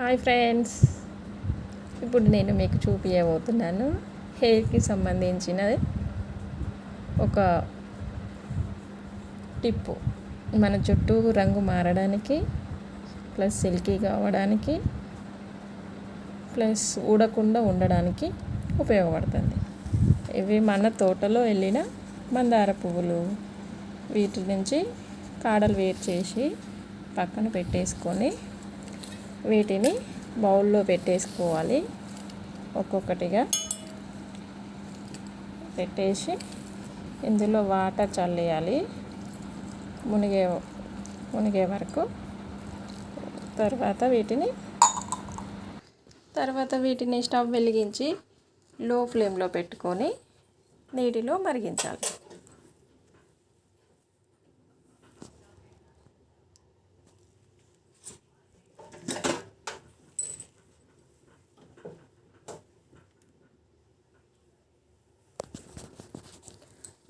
Hi friends. ఇప్పుడు నేను మీకు చూపించబోతున్నాను హెయిర్కి సంబంధించిన ఒక టిప్పు. మన జుట్టు రంగు మారడానికి ప్లస్ సిల్కీ కావడానికి ప్లస్ ఊడకుండా ఉండడానికి ఉపయోగపడుతుంది. ఇవి మన తోటలో వెళ్ళిన మందార పువ్వులు. వీటి నుంచి కాడలు వేరు చేసి పక్కన పెట్టేసుకొని వీటిని బౌల్లో పెట్టేసుకోవాలి. ఒక్కొక్కటిగా పెట్టేసి ఇందులో వాటర్ చల్లేయాలి. మునిగే మునిగే వరకు. తర్వాత వీటిని తర్వాత వీటిని స్టవ్ వెలిగించి లో ఫ్లేమ్లో పెట్టుకొని నీటిలో మరిగించాలి.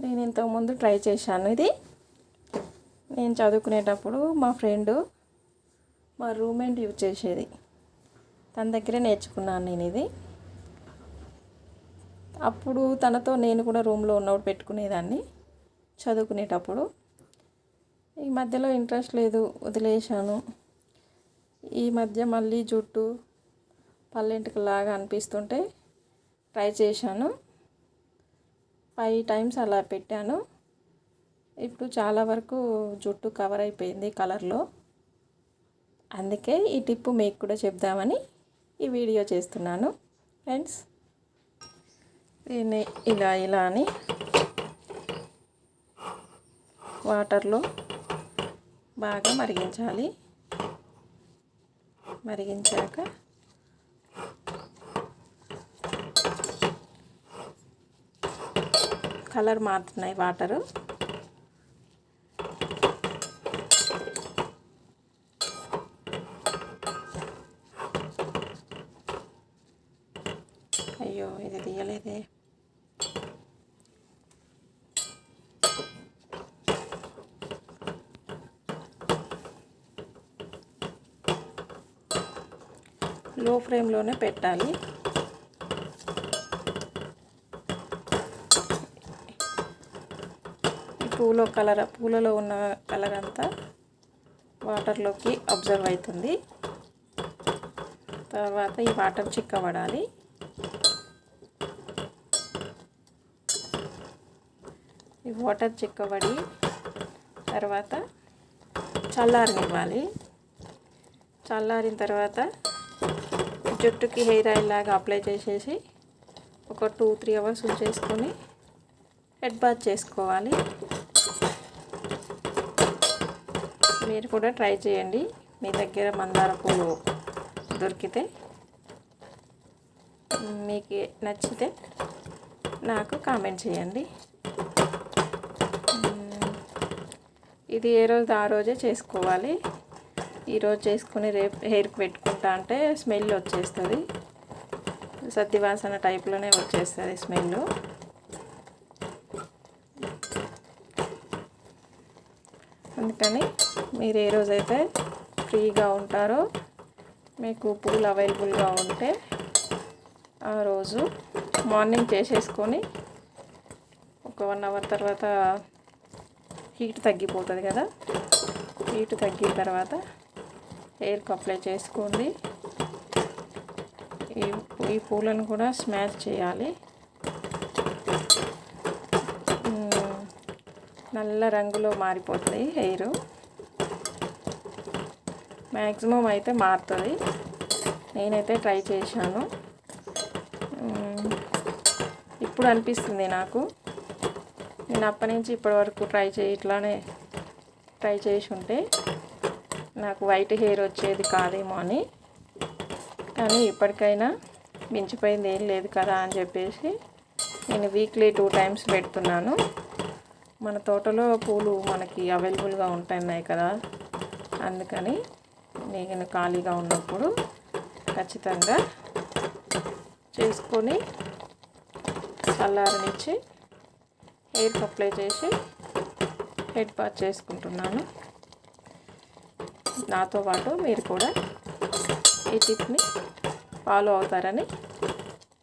నేను ఇంతకుముందు ట్రై చేశాను. ఇది నేను చదువుకునేటప్పుడు మా ఫ్రెండు మా రూమ్మేట్ యూజ్ చేసేది. తన దగ్గరే నేర్చుకున్నాను నేను ఇది. అప్పుడు తనతో నేను కూడా రూమ్లో ఉన్నప్పుడు పెట్టుకునేదాన్ని చదువుకునేటప్పుడు. ఈ మధ్యలో ఇంట్రెస్ట్ లేదు వదిలేశాను. ఈ మధ్య మళ్ళీ జుట్టు పల్లెంటికి లాగా అనిపిస్తుంటే ట్రై చేశాను. ఫైవ్ టైమ్స్ అలా పెట్టాను. ఇప్పుడు చాలా వరకు జుట్టు కవర్ అయిపోయింది కలర్లో. అందుకే ఈ టిప్పు మీకు కూడా చెప్దామని ఈ వీడియో చేస్తున్నాను. ఫ్రెండ్స్ దీన్ని ఇలా ఇలా అని వాటర్లో బాగా మరిగించాలి. మరిగించాక కలర్ మారుతున్నాయి వాటరు. అయ్యో ఇది తీయలేదే. లో ఫ్లేమ్లోనే పెట్టాలి. పూలో కలర్ పూలలో ఉన్న కలర్ అంతా వాటర్లోకి అబ్జర్వ్ అవుతుంది. తర్వాత ఈ వాటర్ చిక్కబడాలి. ఈ వాటర్ చిక్కబడి తర్వాత చల్లారనివ్వాలి. చల్లారిన తర్వాత జుట్టుకి హెయిర్ ఆయిల్ లాగా అప్లై చేసేసి ఒక టూ త్రీ అవర్స్ ఉంచేసుకొని హెడ్ బాత్ చేసుకోవాలి. మీరు కూడా ట్రై చేయండి. మీ దగ్గర మందార పూలు దొరికితే మీకు నచ్చితే నాకు కామెంట్ చేయండి. ఇది ఏ రోజు ఆ రోజే చేసుకోవాలి. ఈరోజు చేసుకుని రేపు హెయిర్కి పెట్టుకుంటా అంటే స్మెల్ వచ్చేస్తుంది. సద్దివాసన టైప్లోనే వచ్చేస్తుంది స్మెల్ అందుకని మీరు ఏ రోజైతే ఫ్రీగా ఉంటారో మీకు పూలు అవైలబుల్గా ఉంటే ఆ రోజు మార్నింగ్ చేసేసుకొని ఒక వన్ అవర్ తర్వాత హీట్ తగ్గిపోతుంది కదా. హీట్ తగ్గిన తర్వాత హెయిర్కి అప్లై చేసుకోండి. ఈ ఈ పూలను కూడా స్మాష్ చేయాలి. నల్ల రంగులో మారిపోతుంది హెయిర్. మ్యాక్సిమం అయితే మారుతుంది. నేనైతే ట్రై చేశాను. ఇప్పుడు అనిపిస్తుంది నాకు. నేను అప్పటి నుంచి ఇప్పటి వరకు ట్రై చేయి ఇట్లానే ట్రై చేసి ఉంటే నాకు వైట్ హెయిర్ వచ్చేది కాదేమో అని. కానీ ఇప్పటికైనా మించిపోయింది ఏం లేదు కదా అని చెప్పేసి నేను వీక్లీ టూ టైమ్స్ పెడుతున్నాను. మన తోటలో పూలు మనకి అవైలబుల్గా ఉంటున్నాయి కదా. అందుకని నేను ఖాళీగా ఉన్నప్పుడు ఖచ్చితంగా చేసుకొని చల్లారనిచ్చి హెయిర్కి అప్లై చేసి హెడ్ బాత్ చేసుకుంటున్నాను. నాతో పాటు మీరు కూడా ఈ టిప్ని ఫాలో అవుతారని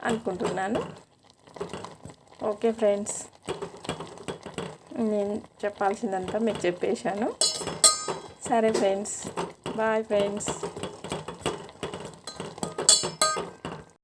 అనుకుంటున్నాను. Okay friends. నేను చెప్పాల్సిందంతా మీకు చెప్పేశాను. సరే ఫ్రెండ్స్ బాయ్ ఫ్రెండ్స్.